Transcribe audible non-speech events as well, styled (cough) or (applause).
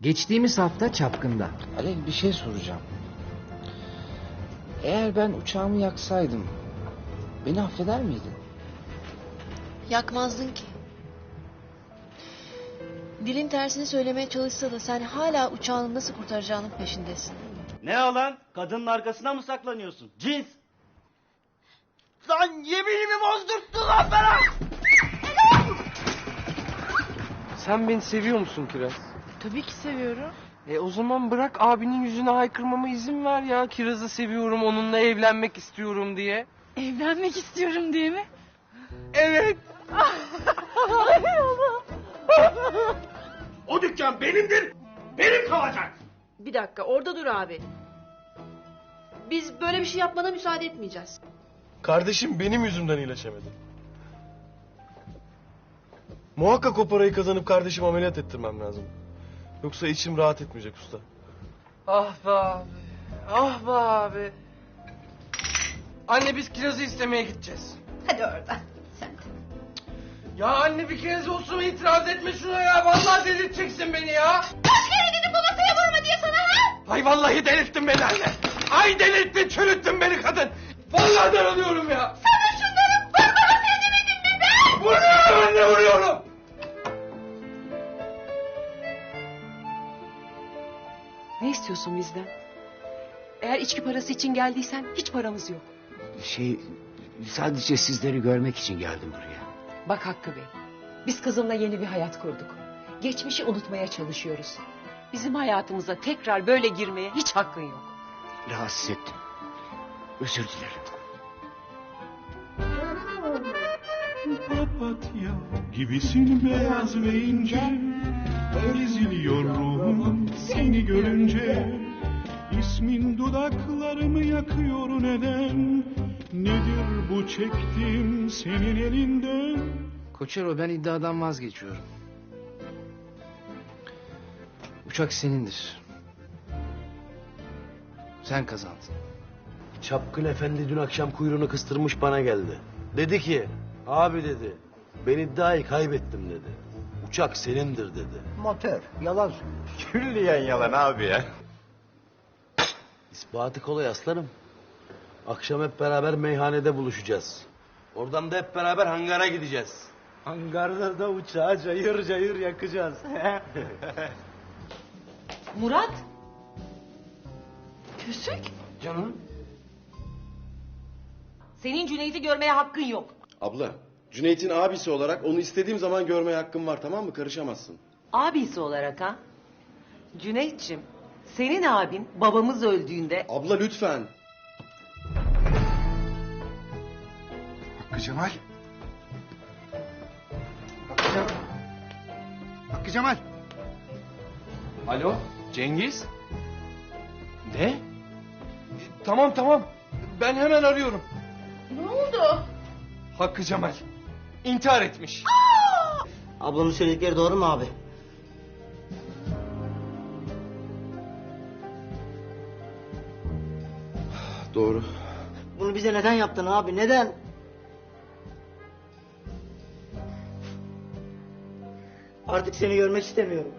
Geçtiğimiz hafta çapkında. Alev bir şey soracağım. Eğer ben uçağımı yaksaydım beni affeder miydin? Yakmazdın ki. Dilin tersini söylemeye çalışsa da sen hala uçağını nasıl kurtaracağının peşindesin. Ne alan? Kadının arkasına mı saklanıyorsun? Cins! Lan yeminimi bozdurttun lan bana! Sen beni seviyor musun Kiraz? Tabii ki seviyorum. E o zaman bırak abinin yüzüne haykırmama izin ver ya. Kiraz'ı seviyorum, onunla evlenmek istiyorum diye. Evlenmek istiyorum diye mi? Evet. (laughs) O dükkan benimdir, benim kalacak! Bir dakika orada dur abi. Biz böyle bir şey yapmana müsaade etmeyeceğiz. Kardeşim benim yüzümden iyileşemedi. Muhakkak o parayı kazanıp kardeşim ameliyat ettirmem lazım. Yoksa içim rahat etmeyecek usta. Ah be abi. Ah be abi. Anne biz Kiraz'ı istemeye gideceğiz. Hadi oradan. Sen de. Ya anne bir kez olsun itiraz etme şuna ya. Vallahi delirteceksin beni ya. Kaç kere dedim bu masaya vurma diye sana ha? Ay vallahi delirttin beni anne. Ay delirttin, çürüttün beni kadın. Vallahi darılıyorum ya. Ne istiyorsun bizden? Eğer içki parası için geldiysen hiç paramız yok. Şey sadece sizleri görmek için geldim buraya. Bak Hakkı Bey, biz kızımla yeni bir hayat kurduk. Geçmişi unutmaya çalışıyoruz. Bizim hayatımıza tekrar böyle girmeye hiç hakkın yok. Rahatsız ettim. Özür dilerim. Papatya gibisin beyaz ve ince Eziliyor ruhum seni görünce İsmin dudaklarımı yakıyor neden Nedir bu çektiğim senin elinden Koçero ben iddiadan vazgeçiyorum. Uçak senindir. Sen kazandın. Çapkın efendi dün akşam kuyruğunu kıstırmış bana geldi. Dedi ki abi dedi ben iddiayı kaybettim dedi. Uçak senindir dedi. Motor, yalan (laughs) Külliyen yalan abi ya. İspatı kolay aslanım. Akşam hep beraber meyhanede buluşacağız. Oradan da hep beraber hangara gideceğiz. Hangarda da uçağı cayır cayır yakacağız. (laughs) Murat, Küsük? Canım. senin Cüneyt'i görmeye hakkın yok. Abla, Cüneyt'in abisi olarak onu istediğim zaman görmeye hakkım var tamam mı? Karışamazsın. Abisi olarak ha? Cüneyt'ciğim, senin abin babamız öldüğünde Abla lütfen. Hakkı Cemal. Hakkı Cemal. Hakkı Cemal. Alo, Cengiz? Ne? E, Tamam tamam. Ben hemen arıyorum. Ne oldu? Hakkı Cemal. İntihar etmiş. Ablamın söyledikleri doğru mu abi? Doğru. Bunu bize neden yaptın abi? Neden? Artık seni görmek istemiyorum.